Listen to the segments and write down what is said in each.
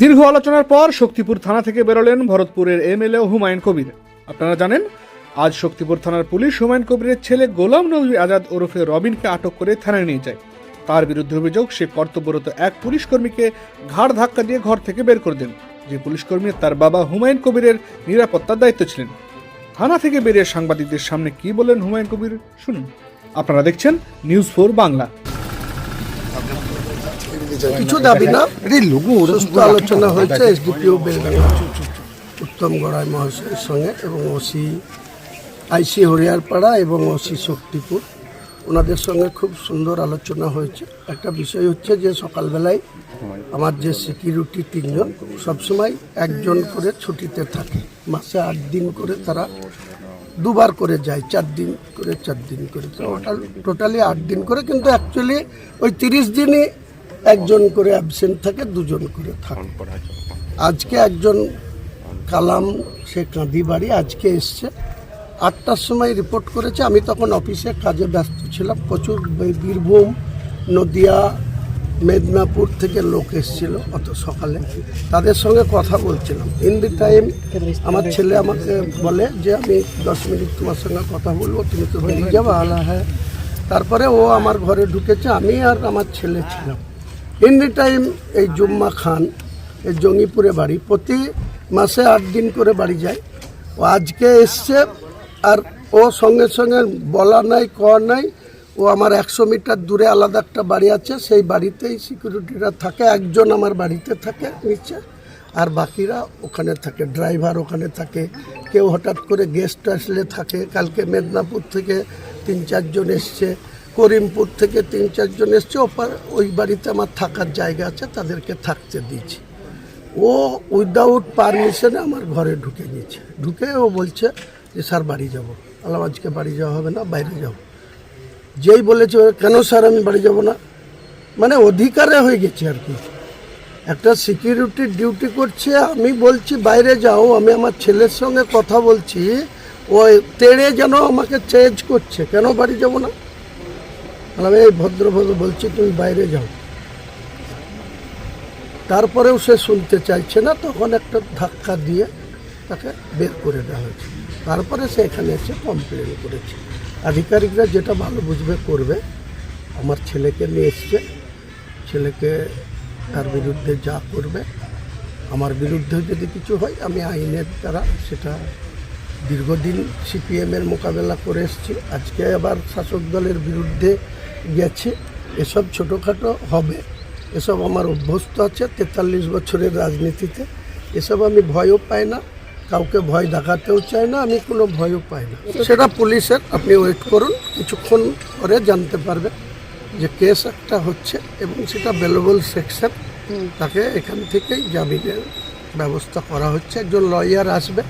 দীর্ঘ আলোচনার পর শক্তিপুর থানা থেকে বেরোলেন ভরতপুরের এমএলএ হুমায়ুন কবির। আপনারা জানেন, আজ শক্তিপুর থানার পুলিশ হুমায়ুন কবিরের ছেলে গোলাম নবী আজাদ ওরফে রবিনকে আটক করে থানায় নিয়ে যায়। তার বিরুদ্ধে অভিযোগ, সে কর্তব্যরত এক পুলিশ কর্মীকে ঘাড় ধাক্কা দিয়ে ঘর থেকে বের করে দেন। যে পুলিশ কর্মী, তার বাবা হুমায়ুন কবিরের নিরাপত্তার দায়িত্ব ছিলেন। থানা থেকে বেরিয়ে সাংবাদিকদের সামনে কি বলেন হুমায়ুন কবির, শুনুন। আপনারা দেখছেন নিউজ ফোর বাংলা কিছু দাবি না? সুস্থ আলোচনা হয়েছে এসডিপিও বেলডাঙ্গা উত্তম গড়াই মহাশয়ের সঙ্গে এবং ওসি আইসি হরিয়ারপাড়া এবং ওসি শক্তিপুর। ওনাদের সঙ্গে খুব সুন্দর আলোচনা হয়েছে। একটা বিষয় হচ্ছে যে সকালবেলায় আমার যে সিকিউরিটি তিনজন সবসময় একজন করে ছুটিতে থাকে। মাসে আট দিন করে তারা দুবার করে যায় চার দিন করে চার দিন করে। তো টোটাল টোটালি আট দিন করে কিন্তু অ্যাকচুয়ালি ওই তিরিশ দিনই একজন করে অ্যাবসেন্ট থাকে দুজন করে থাকে। আজকে একজন কালাম সে কাঁদি বাড়ি আজকে এসছে। আটটার সময় রিপোর্ট করেছে আমি তখন অফিসে কাজে ব্যস্ত ছিলাম। প্রচুর বীরভূম নদিয়া মেদিনীপুর থেকে লোক এসেছিল অত সকালে। তাদের সঙ্গে কথা বলছিলাম। ইন দি টাইম আমার ছেলে আমাকে বলে যে আমি দশ মিনিট তোমার সঙ্গে কথা বলব তুমি তো বেরিয়ে যাব। আলা হ্যাঁ তারপরে ও আমার ঘরে ঢুকেছে। আমি আর আমার ছেলে ছিলাম। দি টাইম এই জুম্মা খান, এই জঙ্গিপুরে বাড়ি, প্রতি মাসে আট দিন করে বাড়ি যায়। ও আজকে এসছে আর ও সঙ্গে সঙ্গে বলা নাই, কওয়া নাই, ও আমার একশো মিটার দূরে আলাদা একটা বাড়ি আছে, সেই বাড়িতেই সিকিউরিটিরা থাকে, একজন আমার বাড়িতে থাকে নিচে, আর বাকিরা ওখানে থাকে, ড্রাইভার ওখানে থাকে, কেউ হঠাৎ করে গেস্ট আসলে থাকে, কালকে মেদিনীপুর থেকে তিন চারজন এসছে করিমপুর থেকে তিন চারজন এসছে। ওপার ওই বাড়িতে আমার থাকার জায়গা আছে, তাদেরকে থাকতে দিয়েছি। ও উইদাউট পারমিশনে আমার ঘরে ঢুকে গিয়েছে। ঢুকে ও বলছে যে, স্যার, বাড়ি যাব। আলাম আজকে বাড়ি যাওয়া হবে না, বাইরে যাব। যেই বলেছে, কেন স্যার, আমি বাড়ি যাব না? মানে অধিকারে হয়ে গেছে আর কি। একটা সিকিউরিটি ডিউটি করছে, আমি বলছি, বাইরে যাও। আমি আমার ছেলের সঙ্গে কথা বলছি, ও তেড়ে যেন আমাকে চেঞ্জ করছে। কেন বাড়ি যাব না? আমি এই ভদ্র ভদ্র বলছি, তুমি বাইরে যাও। তারপরেও সে শুনতে চাইছে না, তখন একটা ধাক্কা দিয়ে তাকে বের করে দেওয়া হয়েছে। তারপরে সে এখানে এসে কমপ্লেন করেছে। আধিকারিকরা যেটা ভালো বুঝবে, করবে। আমার ছেলেকে নিয়ে এসছে। ছেলেকে তার বিরুদ্ধে যা করবে। আমার বিরুদ্ধে যদি কিছু হয়, আমি আইনের দ্বারা সেটা দীর্ঘদিন সিপিএমের মোকাবেলা করে এসেছি। আজকে আবার শাসক দলের বিরুদ্ধে গেছে। এসব ছোটোখাটো হবে। এসব আমার অভ্যস্ত আছে তেতাল্লিশ বছরের রাজনীতিতে। এসব আমি ভয়ও পাই না। কাউকে ভয় দেখাতেও চাই না আমি কোনো ভয়ও পাই না। সেটা পুলিশের আপনি ওয়েট করুন কিছুক্ষণ পরে জানতে পারবেন যে কেস একটা হচ্ছে এবং সেটা বেলেবল সেকশন। তাকে এখান থেকেই জামিনের ব্যবস্থা করা হচ্ছে। একজন লয়ার আসবে।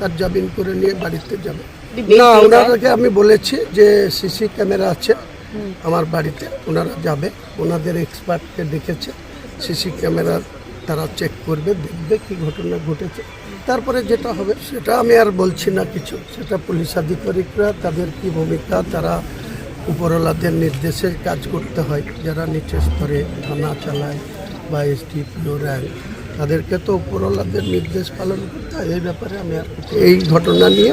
তার জামিন করে নিয়ে বাড়িতে যাবে। না ওনাদেরকে আমি বলেছি যে সিসি ক্যামেরা আছে আমার বাড়িতে ওনারা যাবে। ওনাদের এক্সপার্টকে ডেকেছে সিসি ক্যামেরা তারা চেক করবে দেখবে কি ঘটনা ঘটেছে। তারপরে যেটা হবে সেটা আমি আর বলছি না কিছু। সেটা পুলিশ আধিকারিকরা তাদের কি ভূমিকা তারা উপরওয়ালাদের নির্দেশে কাজ করতে হয়। যারা নিচে স্তরে থানা চালায় বা এসডিপিও র্যাঙ্ক তাদেরকে তো উপরওয়ালাদের নির্দেশ পালন করতে হয়, এই ব্যাপারে আমি আর এই ঘটনা নিয়ে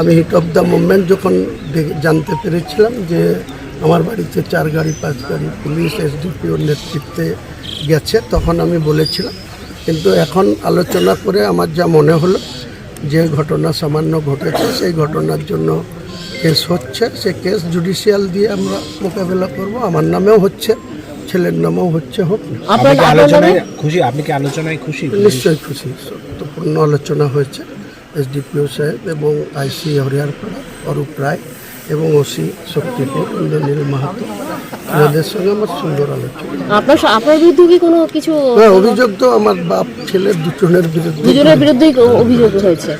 আমি হিট অফ দ্য মুভমেন্ট যখন জানতে পেরেছিলাম যে আমার বাড়িতে চার গাড়ি, পাঁচ গাড়ি পুলিশ এসডিপিওর নেতৃত্বে গেছে, তখন আমি বলেছিলাম। কিন্তু এখন আলোচনা করে আমার যা মনে হলো, যে ঘটনা সামান্য ঘটেছে, সেই ঘটনার জন্য কেস হচ্ছে। সে কেস জুডিশিয়াল দিয়ে আমরা মোকাবেলা করব, আমার নামেও হচ্ছে। ছেলের নামও হচ্ছে হোক না। আপনি কি আলোচনায় খুশি? আপনি কি আলোচনায় খুশি? নিশ্চয়ই খুশি। গুরুত্বপূর্ণ আলোচনা হয়েছে। এস এসডিপিও সাহেব এবং আইসি হরিয়ারপাড়া অরূপ রায় এবং ওসি শক্তিপুর ইন্দ্রনীল মাহাতো। এনাদের সঙ্গে আমার সুন্দর আলোচনা। আপনার আপনার বিরুদ্ধে কি কোনো কিছু হ্যাঁ অভিযোগ তো আমার বাপ ছেলের দুজনের বিরুদ্ধে। দুজনের বিরুদ্ধেই অভিযোগ হয়েছে।